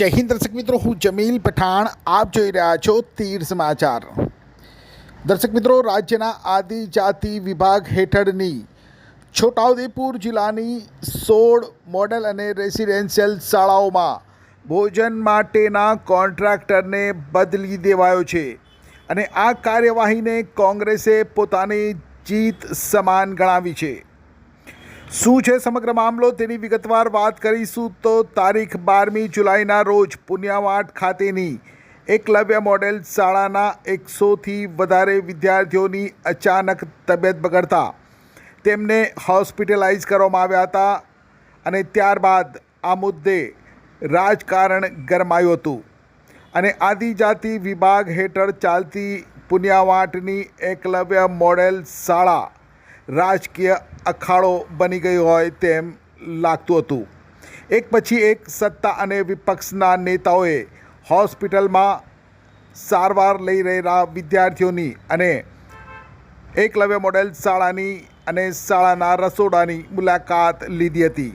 જય હિન્દ દર્શક મિત્રો, હું જમીલ પઠાણ. આપ જોઈ રહ્યા છો તીર સમાચાર. દર્શક મિત્રો, રાજ્યના આદિજાતિ વિભાગ હેઠળની છોટાઉદેપુર જિલ્લાની સોળ મોડેલ અને રેસિડેન્શિયલ શાળાઓમાં ભોજન માટેના કોન્ટ્રાક્ટરને બદલી દેવાયો છે અને આ કાર્યવાહીને કોંગ્રેસે પોતાની જીત સમાન ગણાવી છે. શું છે સમગ્ર મામલો? તેની વિગતવાર વાત કરીશું તો તારીખ બારમી જુલાઈના રોજ પુન્યાવાટ ખાતેની એકલવ્ય મોડેલ શાળાના એકસોથી વધારે વિદ્યાર્થીઓની અચાનક તબિયત બગડતા તેમને હોસ્પિટલાઇઝ કરવામાં આવ્યા હતા અને ત્યારબાદ આ મુદ્દે રાજકારણ ગરમાયું હતું. અને આદિજાતિ વિભાગ હેઠળ ચાલતી પુન્યાવાટની એકલવ્ય મોડેલ શાળા રાજકીય અખાડો બની ગયો હોય તેમ લાગતું હતું. એક પછી એક સત્તા અને વિપક્ષના નેતાઓએ હોસ્પિટલમાં સારવાર લઈ રહેલા વિદ્યાર્થીઓની અને એકલવ્ય મોડેલ શાળાની અને શાળાના રસોડાની મુલાકાત લીધી હતી.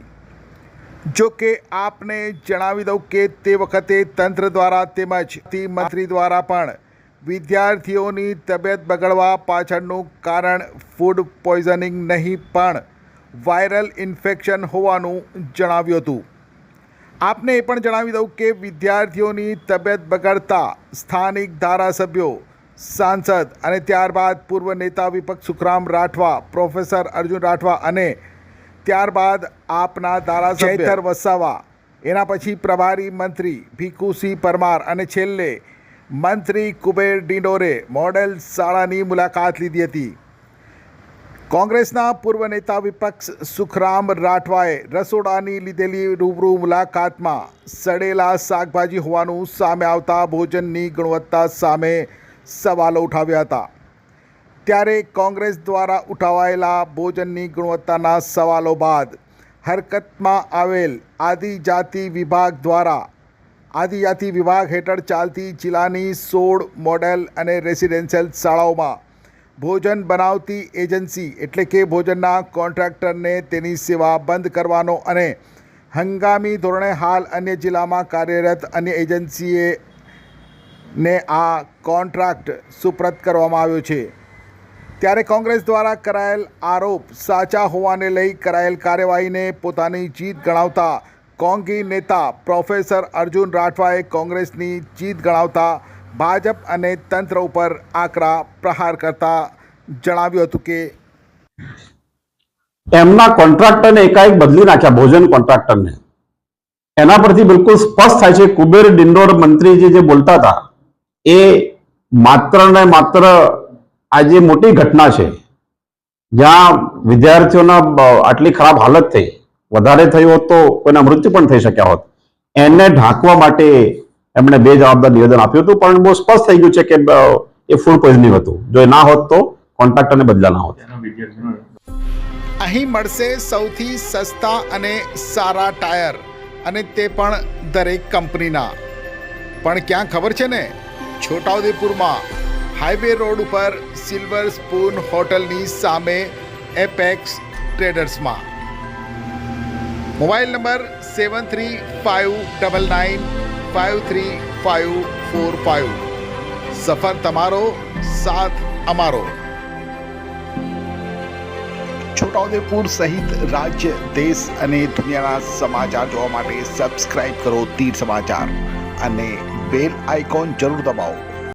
જો કે આપને જણાવી દઉં કે તે વખતે તંત્ર દ્વારા તેમજ મંત્રી દ્વારા પણ વિદ્યાર્થીઓની તબિયત બગડવા પાછળનું કારણ ફૂડ પોઈઝનિંગ નહીં પણ વાયરલ ઇન્ફેક્શન હોવાનું જણાવ્યું હતું. આપને એ પણ જણાવી દઉં કે વિદ્યાર્થીઓની તબિયત બગડતા સ્થાનિક ધારાસભ્યો સાંસદ અને ત્યારબાદ પૂર્વ નેતા વિપક્ષ સુખરામ રાઠવા પ્રોફેસર અર્જુન રાઠવા અને ત્યારબાદ આપના ધારાસભ્ય વસાવા. એના પછી પ્રભારી મંત્રી ભીખુસિંહ પરમાર અને છેલ્લે મંત્રી કુબેર ડિંડોરે મોડેલ શાળાની મુલાકાત લીધી હતી. કોંગ્રેસના પૂર્વ નેતા વિપક્ષ સુખરામ રાઠવાએ રસોડાની લીધેલી રૂબરૂ મુલાકાતમાં સડેલા શાકભાજી હોવાનું સામે આવતા ભોજનની ગુણવત્તા સામે સવાલો ઉઠાવ્યા હતા. ત્યારે કોંગ્રેસ દ્વારા ઉઠાવાયેલા ભોજનની ગુણવત્તાના સવાલો બાદ હરકતમાં આવેલ આદિજાતિ વિભાગ દ્વારા આદિજાતિ વિભાગ હેઠળ ચાલતી જિલ્લાની સોળ મોડેલ અને રેસિડેન્શિયલ શાળાઓમાં ભોજન બનાવતી એજન્સી એટલે કે ભોજનના કોન્ટ્રાક્ટરને તેની સેવા બંધ કરવાનો અને હંગામી ધોરણે હાલ અન્ય જિલ્લામાં કાર્યરત અન્ય એજન્સીએ ને આ કોન્ટ્રાક્ટ સુપ્રત કરવામાં આવ્યો છે. ત્યારે કોંગ્રેસ દ્વારા કરાયેલ આરોપ સાચા હોવાને લઈ કરાયેલ કાર્યવાહીને પોતાની જીત ગણાવતા કોંગી નેતા પ્રોફેસર અર્જુન રાઠવાએ કોંગ્રેસની જીત ગણાવતા ભાજપ અને તંત્ર ઉપર આકરા પ્રહાર કરતા જણાવ્યું હતું કે એમના કોન્ટ્રાક્ટરને એકાએક બદલી નાખ્યા, ભોજન કોન્ટ્રાક્ટરને. એના પરથી બિલકુલ સ્પષ્ટ થાય છે, કુબેર ડિંડોર મંત્રીજી જે બોલતા હતા, એ માત્ર ને માત્ર આજે મોટી ઘટના છે, જ્યાં વિદ્યાર્થીઓના આટલી ખરાબ હાલત થઈ વધારે થયું હોત તો કોઈના મૃત્યુ પણ થઈ શક્યા હોત. એને ઢાંકવા માટે એમણે બે જવાબદાર નિવેદન આપ્યું હતું પણ બહુ સ્પષ્ટ થઈ ગયું છે કે એ ફૂડ પોઈઝનિંગ હતું. જો એ ના હોત તો કોન્ટ્રાક્ટરને બદલા ના હોત. અહીં મળશે સૌથી સસ્તા અને સારા ટાયર અને તે પણ દરેક કંપનીના. પણ ક્યાં ખબર છે ને? છોટાઉદેપુરમાં હાઈવે રોડ ઉપર સિલ્વર સ્પૂન હોટલની સામે apex ટ્રેડર્સમાં. Mobile number seven three five double nine five three five four five સફર તમારો, સાથ અમારો. છોટાઉદેપુર સહિત રાજ્ય, દેશ અને દુનિયાના સમાચાર જોવા માટે સબસ્ક્રાઇબ કરો તીર સમાચાર. અને બેલ આઇકોન જરૂર દબાવો.